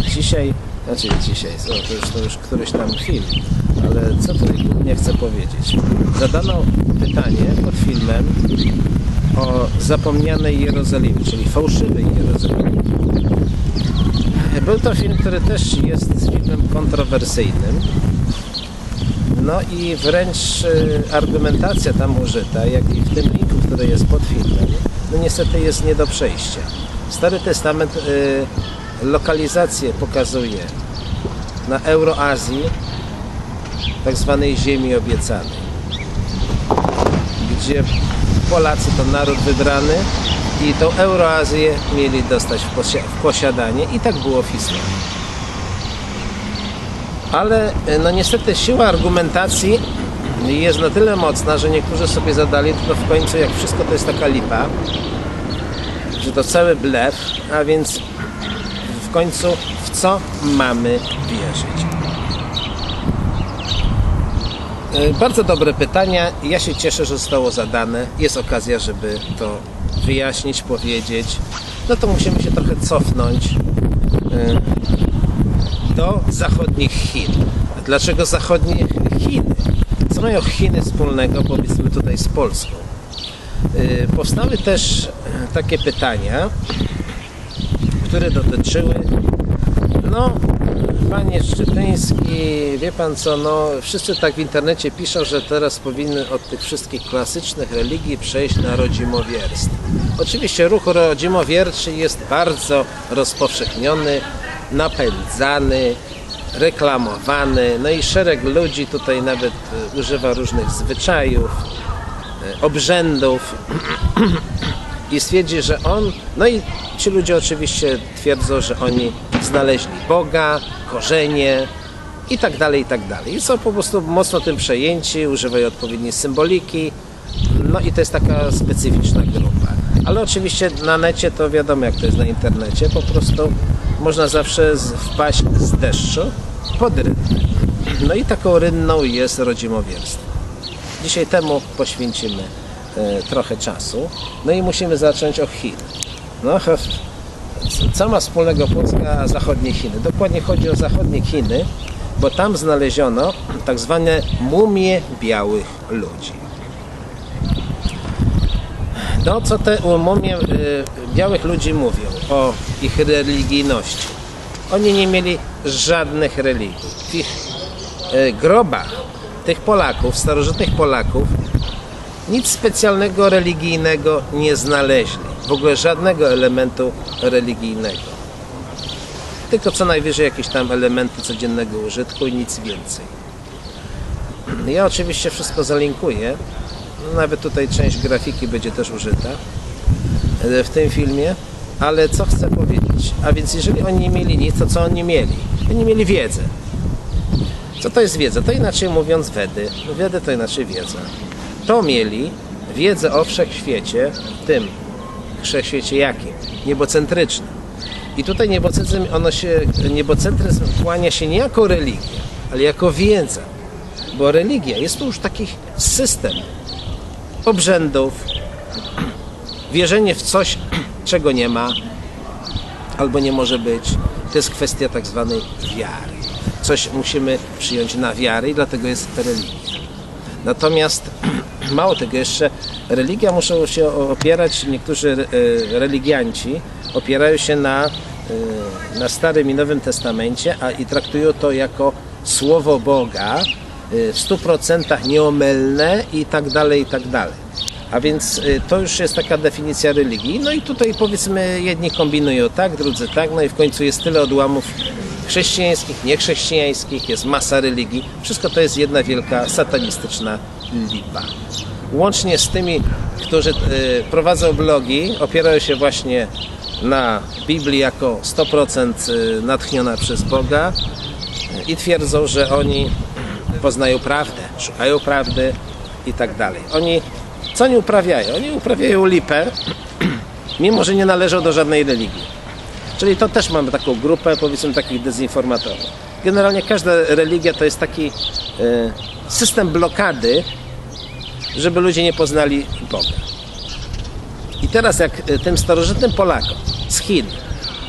dzisiaj, znaczy dzisiaj, to, już, to już któryś tam film, ale co tutaj głównie chcę powiedzieć? Zadano pytanie pod filmem o zapomnianej Jerozolimie, czyli fałszywej Jerozolimie. Był to film, który też jest filmem kontrowersyjnym. No i wręcz y, argumentacja tam użyta, jak i w tym linku, który jest pod filmem, no niestety jest nie do przejścia. Stary Testament y, lokalizację pokazuje na Euroazji, tak zwanej ziemi obiecanej, gdzie Polacy to naród wybrany i tą Euroazję mieli dostać w, posia- w posiadanie i tak było w historii. Ale e, no niestety siła argumentacji jest na tyle mocna, że niektórzy sobie zadali, tylko w końcu jak wszystko to jest taka lipa, że to cały blef, a więc końcu w co mamy wierzyć? E, Bardzo dobre pytania. Ja się cieszę, że zostało zadane. Jest okazja, żeby to wyjaśnić, powiedzieć. No to musimy się trochę cofnąć e, do zachodnich Chin. Dlaczego zachodnie Chiny? Co mają Chiny wspólnego, powiedzmy tutaj z Polską? E, Powstały też takie pytania, które dotyczyły no, panie Szczypiński, wie pan co, no wszyscy tak w internecie piszą, że teraz powinny od tych wszystkich klasycznych religii przejść na rodzimowierstwo. Oczywiście ruch rodzimowierczy jest bardzo rozpowszechniony, napędzany, reklamowany, no i szereg ludzi tutaj nawet e, używa różnych zwyczajów, e, obrzędów i stwierdzi, że on, no i ci ludzie oczywiście twierdzą, że oni znaleźli Boga, korzenie i tak dalej, i tak dalej. I są po prostu mocno tym przejęci, używają odpowiedniej symboliki, no i to jest taka specyficzna grupa. Ale oczywiście na necie to wiadomo jak to jest na internecie, po prostu można zawsze wpaść z deszczu pod rynnę. No i taką rynną jest rodzimowierstwo. Dzisiaj temu poświęcimy trochę czasu. No i musimy zacząć od Chin. No, co ma wspólnego Polska a zachodnie Chiny? Dokładnie chodzi o zachodnie Chiny, bo tam znaleziono tak zwane mumie białych ludzi. No, co te mumie y, białych ludzi mówią o ich religijności? Oni nie mieli żadnych religii. W ich y, grobach tych Polaków, starożytnych Polaków, nic specjalnego religijnego nie znaleźli. W ogóle żadnego elementu religijnego. Tylko co najwyżej jakieś tam elementy codziennego użytku i nic więcej. Ja oczywiście wszystko zalinkuję. No, Nawet tutaj część grafiki będzie też użyta e, w tym filmie. Ale co chcę powiedzieć? A więc jeżeli oni nie mieli nic, to co oni mieli? Oni mieli wiedzę. Co to jest wiedza? To inaczej mówiąc Wedy. Wedy to inaczej wiedza. To mieli wiedzę o wszechświecie, tym wszechświecie jakim? Niebocentrycznym. I tutaj niebocentryzm, ono się, niebocentryzm kłania się nie jako religia, ale jako wiedza. Bo religia jest to już taki system obrzędów, wierzenie w coś, czego nie ma, albo nie może być. To jest kwestia tak zwanej wiary. Coś musimy przyjąć na wiarę i dlatego jest religia. Natomiast mało tego jeszcze, religia muszą się opierać, niektórzy e, religianci opierają się na, e, na Starym i Nowym Testamencie, a i traktują to jako Słowo Boga e, w 100% nieomylne i tak dalej, i tak dalej. A więc to już jest taka definicja religii. No i tutaj powiedzmy jedni kombinują tak, drudzy tak, no i w końcu jest tyle odłamów chrześcijańskich, niechrześcijańskich, jest masa religii. Wszystko to jest jedna wielka satanistyczna lipa. Łącznie z tymi, którzy y, prowadzą blogi, opierają się właśnie na Biblii jako 100% y, natchniona przez Boga i twierdzą, że oni poznają prawdę, szukają prawdy i tak dalej. Oni co oni uprawiają? Oni uprawiają lipę, mimo że nie należą do żadnej religii. Czyli to też mamy taką grupę, powiedzmy, takich dezinformatorów. Generalnie każda religia to jest taki e, system blokady, żeby ludzie nie poznali Boga. I teraz jak e, tym starożytnym Polakom z Chin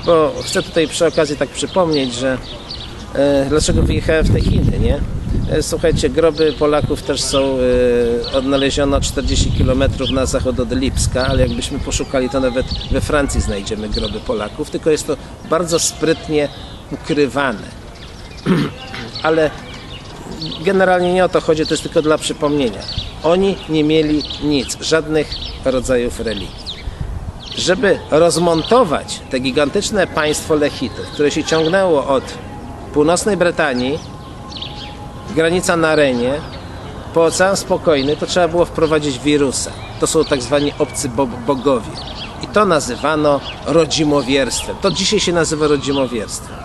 Bo chcę tutaj przy okazji tak przypomnieć, że e, dlaczego wyjechałem w te Chiny, nie? E, Słuchajcie, groby Polaków też są e, odnaleziono 40 km na zachód od Lipska, ale jakbyśmy poszukali, to nawet we Francji znajdziemy groby Polaków, tylko jest to bardzo sprytnie ukrywane. ale generalnie nie o to chodzi, to jest tylko dla przypomnienia. Oni nie mieli nic, żadnych rodzajów religii. Żeby rozmontować te gigantyczne państwo Lechitów, które się ciągnęło od północnej Brytanii, granica na Renie, po Ocean Spokojny, to trzeba było wprowadzić wirusa. To są tak zwani obcy bo- bogowie. I to nazywano rodzimowierstwem. To dzisiaj się nazywa rodzimowierstwem.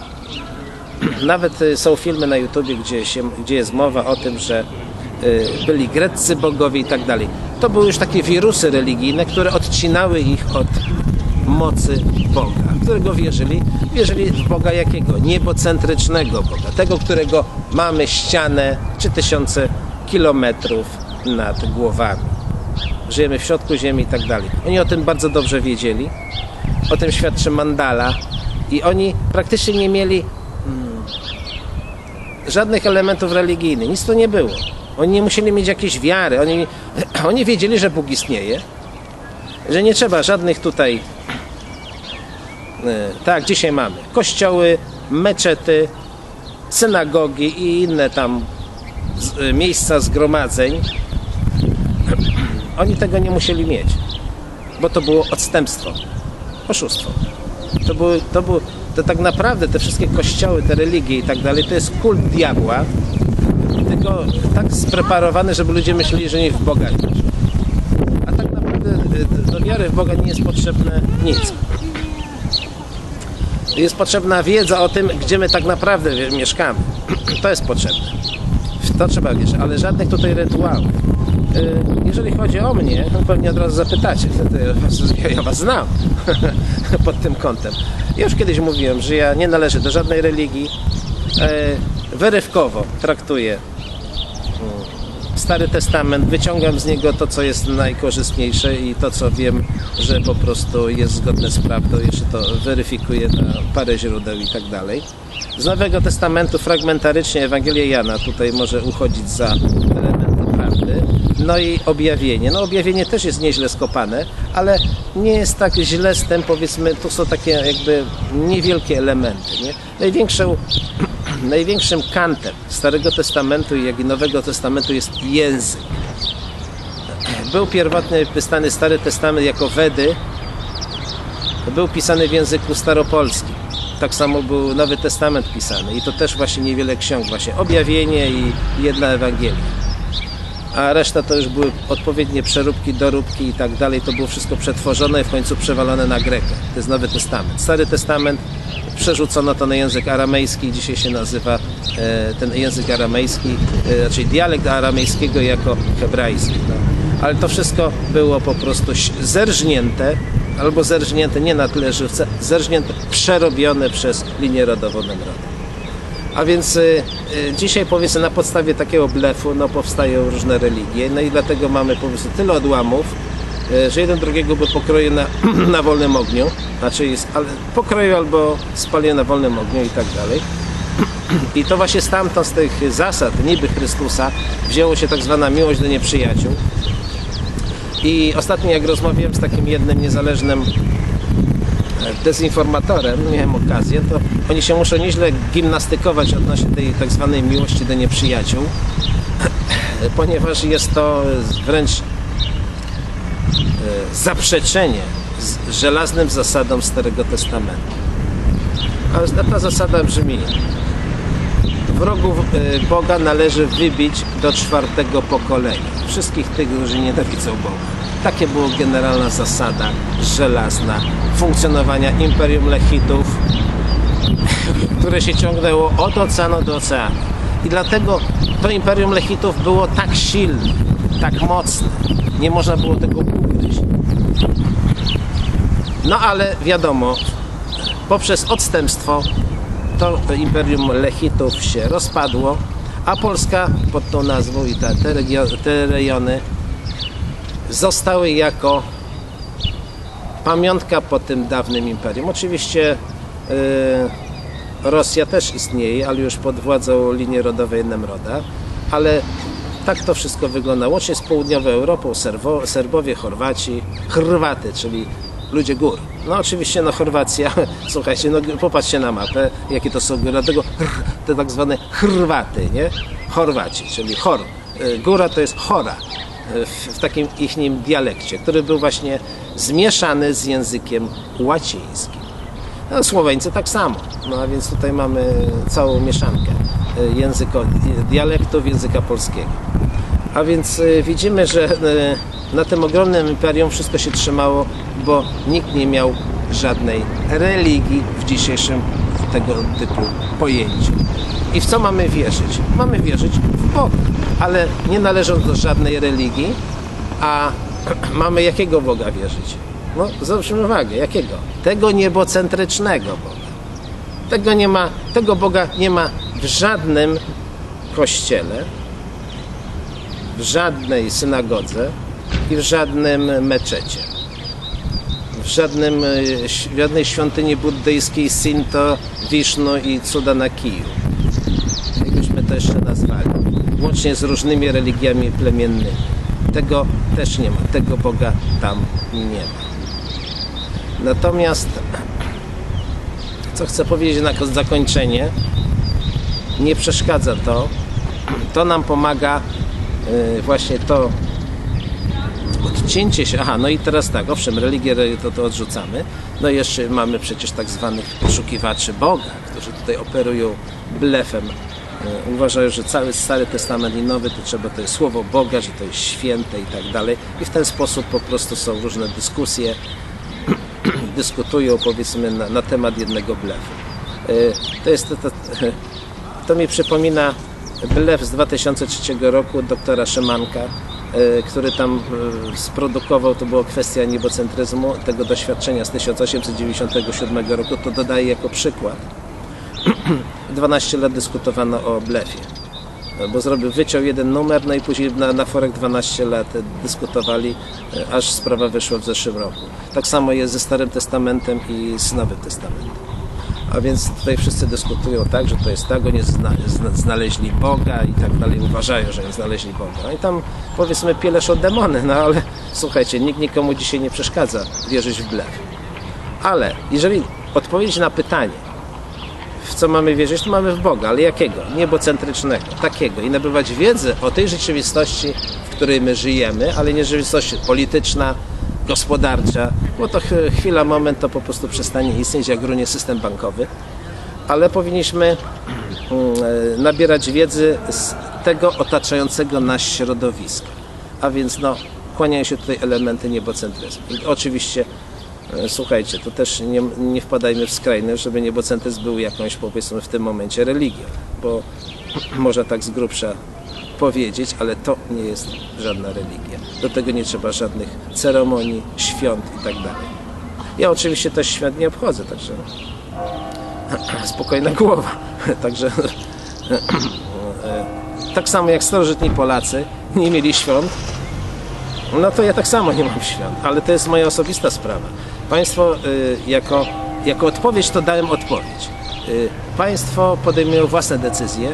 Nawet y, są filmy na YouTubie, gdzie, się, gdzie jest mowa o tym, że y, byli greccy bogowie i tak dalej. To były już takie wirusy religijne, które odcinały ich od mocy Boga, którego wierzyli. Wierzyli w Boga jakiego? Niebocentrycznego Boga, tego, którego mamy ścianę czy tysiące kilometrów nad głowami. Żyjemy w środku ziemi i tak dalej. Oni o tym bardzo dobrze wiedzieli. O tym świadczy Mandala. I oni praktycznie nie mieli żadnych elementów religijnych. Nic to nie było. Oni nie musieli mieć jakiejś wiary. Oni, oni wiedzieli, że Bóg istnieje, że nie trzeba żadnych tutaj. E, Tak, dzisiaj mamy kościoły, meczety, synagogi i inne tam e, miejsca zgromadzeń. Oni tego nie musieli mieć, bo to było odstępstwo, oszustwo. To, były, to, był, to tak naprawdę te wszystkie kościoły, te religie i tak dalej, to jest kult diabła, tylko tak spreparowany, żeby ludzie myśleli, że nie w Boga. A tak naprawdę y, do wiary w Boga nie jest potrzebne nic. Jest potrzebna wiedza o tym, gdzie my tak naprawdę mieszkamy. To jest potrzebne. To trzeba wierzyć, ale żadnych tutaj rytuałów. Y, Jeżeli chodzi o mnie, pewnie od razu zapytacie, ja was, znam pod tym kątem. Już kiedyś mówiłem, że ja nie należę do żadnej religii. E, Wyrywkowo traktuję mm, Stary Testament, wyciągam z niego to, co jest najkorzystniejsze i to, co wiem, że po prostu jest zgodne z prawdą. Jeszcze to weryfikuję na parę źródeł i tak dalej. Z Nowego Testamentu fragmentarycznie Ewangelia Jana tutaj może uchodzić za elementy prawdy. No i objawienie. No objawienie też jest nieźle skopane, ale nie jest tak źle z tym, powiedzmy, tu są takie jakby niewielkie elementy. Nie? Największą największym kantem Starego Testamentu, jak i Nowego Testamentu jest język. Był pierwotnie pisany Stary Testament jako Wedy, był pisany w języku staropolskim. Tak samo był Nowy Testament pisany i to też właśnie niewiele ksiąg, właśnie objawienie i jedna Ewangelia. A reszta to już były odpowiednie przeróbki, doróbki i tak dalej. To było wszystko przetworzone i w końcu przewalone na Grekę. To jest Nowy Testament. Stary Testament przerzucono to na język aramejski, dzisiaj się nazywa e, ten język aramejski, e, raczej dialekt aramejskiego jako hebrajski. No. Ale to wszystko było po prostu zerżnięte, albo zerżnięte nie na tyle żywce, zerżnięte, przerobione przez linię rodową narodu. A więc y, y, dzisiaj powiedzmy na podstawie takiego blefu no, powstają różne religie, no i dlatego mamy powiedzmy tyle odłamów, y, że jeden drugiego by pokroił na, na wolnym ogniu, znaczy ale pokroił albo spalił na wolnym ogniu i tak dalej. I to właśnie stamtąd z tych zasad niby Chrystusa wzięło się tak zwana miłość do nieprzyjaciół. I ostatnio jak rozmawiałem z takim jednym niezależnym dezinformatorem, miałem okazję, to oni się muszą nieźle gimnastykować odnośnie tej tak zwanej miłości do nieprzyjaciół, ponieważ jest to wręcz e, zaprzeczenie z żelaznym zasadom Starego Testamentu. A ta zasada brzmi wrogów e, Boga należy wybić do czwartego pokolenia. Wszystkich tych, którzy nienawidzą Boga. Takie była generalna zasada żelazna funkcjonowania Imperium Lechitów, które się ciągnęło od oceanu do oceanu. I dlatego to Imperium Lechitów było tak silne, tak mocne. Nie można było tego ukryć. No ale wiadomo, poprzez odstępstwo to Imperium Lechitów się rozpadło, a Polska pod tą nazwą i te, te, regio- te rejony zostały jako pamiątka po tym dawnym imperium. Oczywiście y, Rosja też istnieje, ale już pod władzą linii rodowej Nemroda, ale tak to wszystko wygląda. Łącznie z południową Europą, Serwo, Serbowie, Chorwaci, Chorwaty, czyli ludzie gór. No oczywiście no Chorwacja, słuchajcie, no popatrzcie na mapę, jakie to są góry, dlatego te tak zwane Chorwaty, nie? Chorwaci, czyli chor. Y, Góra to jest chora w, takim ichnim dialekcie, który był właśnie zmieszany z językiem łacińskim. No, Słoweńcy tak samo. No a więc tutaj mamy całą mieszankę y, języko, dialektów języka polskiego. A więc y, widzimy, że y, na tym ogromnym imperium wszystko się trzymało, bo nikt nie miał żadnej religii w dzisiejszym tego typu pojęciu. I w co mamy wierzyć? Mamy wierzyć w Boga, ale nie należąc do żadnej religii, a mamy jakiego Boga wierzyć? No, zwróćmy uwagę, jakiego? Tego niebocentrycznego Boga. Tego nie ma, tego Boga nie ma w żadnym kościele, w żadnej synagodze i w żadnym meczecie. W żadnym, ś- w żadnej świątyni buddyjskiej Sinto, Wisznu i cuda na kiju. To jeszcze nazwali. Łącznie z różnymi religiami plemiennymi. Tego też nie ma. Tego Boga tam nie ma. Natomiast, co chcę powiedzieć na zakończenie, nie przeszkadza to. To nam pomaga y, właśnie to odcięcie się. Aha, no i teraz tak, owszem, religię re- to, to odrzucamy. No i jeszcze mamy przecież tak zwanych poszukiwaczy Boga, którzy tutaj operują blefem. Y, Uważają, że cały Stary Testament i Nowy to trzeba, to jest słowo Boga, że to jest święte i tak dalej. I w ten sposób po prostu są różne dyskusje, dyskutują powiedzmy na, na temat jednego blefu. Y, To jest to, to, to mi przypomina blef z 2003 roku doktora Szymanka, y, który tam sprodukował, to była kwestia niebocentryzmu, tego doświadczenia z 1897 roku, to dodaję jako przykład. 12 lat dyskutowano o blefie bo zrobił, wyciął jeden numer, no i później na, na forek 12 lat dyskutowali, e, aż sprawa wyszła w zeszłym roku. Tak samo jest ze Starym Testamentem i z Nowym Testamentem. A więc tutaj wszyscy dyskutują tak, że to jest tak, oni zna, zna, znaleźli Boga i tak dalej, uważają, że nie znaleźli Boga. No i tam powiedzmy pieleszą demony, no ale słuchajcie, nikt nikomu dzisiaj nie przeszkadza wierzyć w blef. Ale jeżeli odpowiedzieć na pytanie, w co mamy wierzyć, to mamy w Boga, ale jakiego? Niebocentrycznego, takiego. I nabywać wiedzę o tej rzeczywistości, w której my żyjemy, ale nie rzeczywistość polityczna, gospodarcza, bo to ch- chwila, moment to po prostu przestanie istnieć, jak runie system bankowy. Ale powinniśmy mm, e, nabierać wiedzy z tego otaczającego nas środowiska. A więc no, kłaniają się tutaj elementy niebocentryzmu. I oczywiście Słuchajcie, to też nie, nie wpadajmy w skrajność, żeby niebocentryzm był jakąś, powiedzmy, w tym momencie religią, bo można tak z grubsza powiedzieć, ale to nie jest żadna religia. Do tego nie trzeba żadnych ceremonii, świąt i tak dalej. Ja oczywiście też świąt nie obchodzę, także spokojna głowa. Także e, tak samo jak starożytni Polacy nie mieli świąt, no to ja tak samo nie mam świąt, ale to jest moja osobista sprawa. Państwo y, jako, jako odpowiedź to dałem odpowiedź. Y, państwo podejmują własne decyzje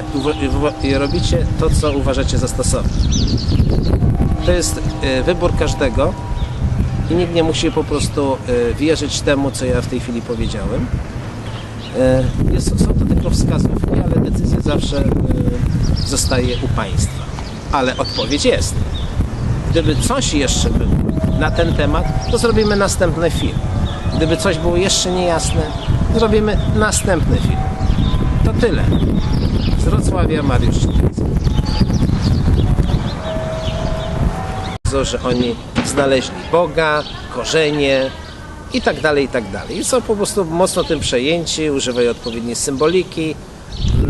i robicie to, co uważacie za stosowne. To jest y, wybór każdego i nikt nie musi po prostu wierzyć temu, co ja w tej chwili powiedziałem. Jest, są to tylko wskazówki, ale decyzja zawsze zostaje u państwa. Ale odpowiedź jest gdyby coś jeszcze było na ten temat, to zrobimy następny film. Gdyby coś było jeszcze niejasne, zrobimy następny film. To tyle. Z Wrocławia Mariusz Szczypiec. że oni znaleźli Boga, korzenie i tak dalej, i tak dalej. I są po prostu mocno tym przejęci, używają odpowiedniej symboliki.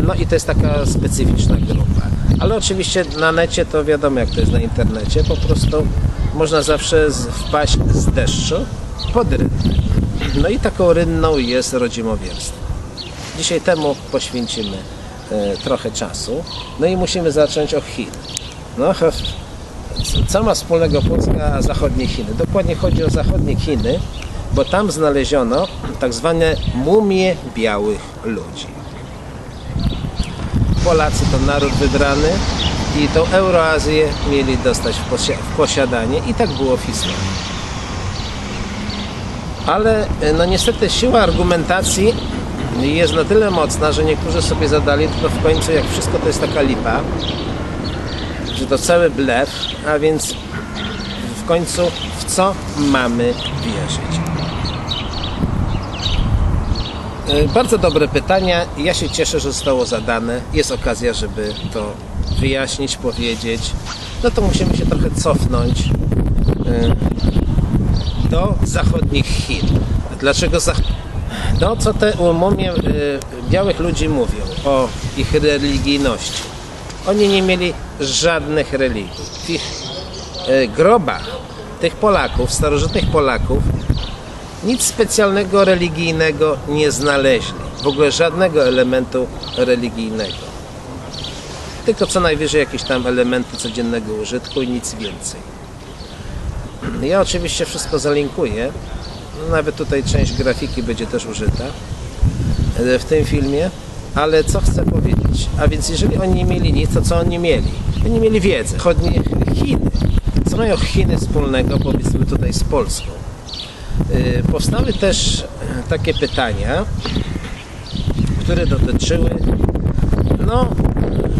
No i to jest taka specyficzna grupa. Ale oczywiście na necie to wiadomo jak to jest na internecie, po prostu można zawsze wpaść z deszczu pod rynnę. No i taką rynną jest rodzimowierstwo. Dzisiaj temu poświęcimy e, trochę czasu. No i musimy zacząć od Chin. No, co ma wspólnego Polska a zachodnie Chiny? Dokładnie chodzi o zachodnie Chiny, bo tam znaleziono tak zwane mumie białych ludzi. Polacy to naród wybrany i tą Euroazję mieli dostać w, posi- w posiadanie i tak było w historii. Ale e, no niestety siła argumentacji jest na tyle mocna, że niektórzy sobie zadali tylko w końcu, jak wszystko to jest taka lipa, że to cały blef, a więc w końcu w co mamy wierzyć? E, Bardzo dobre pytania. Ja się cieszę, że zostało zadane. Jest okazja, żeby to wyjaśnić, powiedzieć. No to musimy się trochę cofnąć e, do zachodnich Chin. Dlaczego zach... No, co te umomie e, białych ludzi mówią o ich religijności? Oni nie mieli żadnych religii. W ich grobach tych Polaków, starożytnych Polaków, nic specjalnego religijnego nie znaleźli. W ogóle żadnego elementu religijnego. Tylko co najwyżej jakieś tam elementy codziennego użytku i nic więcej. Ja oczywiście wszystko zalinkuję. No, Nawet tutaj część grafiki będzie też użyta e, w tym filmie. Ale co chcę powiedzieć? A więc jeżeli oni nie mieli nic, to co oni mieli? Oni mieli wiedzę. Chodnie Chiny. Co mają Chiny wspólnego, powiedzmy tutaj z Polską? Y, Powstały też e, takie pytania, które dotyczyły no,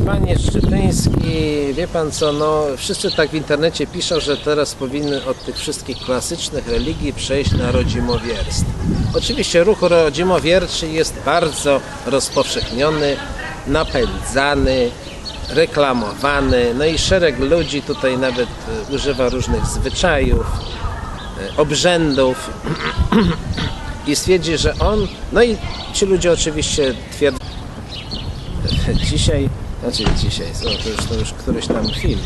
panie Szczytyński, wie pan co, no wszyscy tak w internecie piszą, że teraz powinny od tych wszystkich klasycznych religii przejść na rodzimowierstwo. Oczywiście ruch rodzimowierczy jest bardzo rozpowszechniony, napędzany, reklamowany, no i szereg ludzi tutaj nawet e, używa różnych zwyczajów, obrzędów i stwierdzi, że on, no i ci ludzie oczywiście twierdzą, dzisiaj, znaczy dzisiaj, to, już, to już któryś tam film,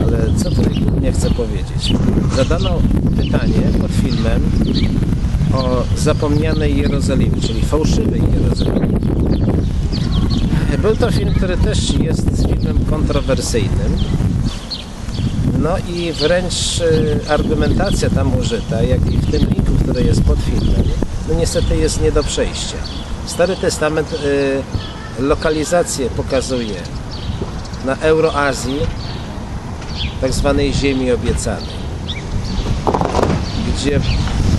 ale co tutaj nie chcę powiedzieć. Zadano pytanie pod filmem o zapomnianej Jerozolimie, czyli fałszywej Jerozolimie. Był to film, który też jest filmem kontrowersyjnym. No i wręcz y, argumentacja tam użyta, jak i w tym linku, który jest pod filmem, no niestety jest nie do przejścia. Stary Testament y, lokalizację pokazuje na Euroazji, tak zwanej ziemi obiecanej, gdzie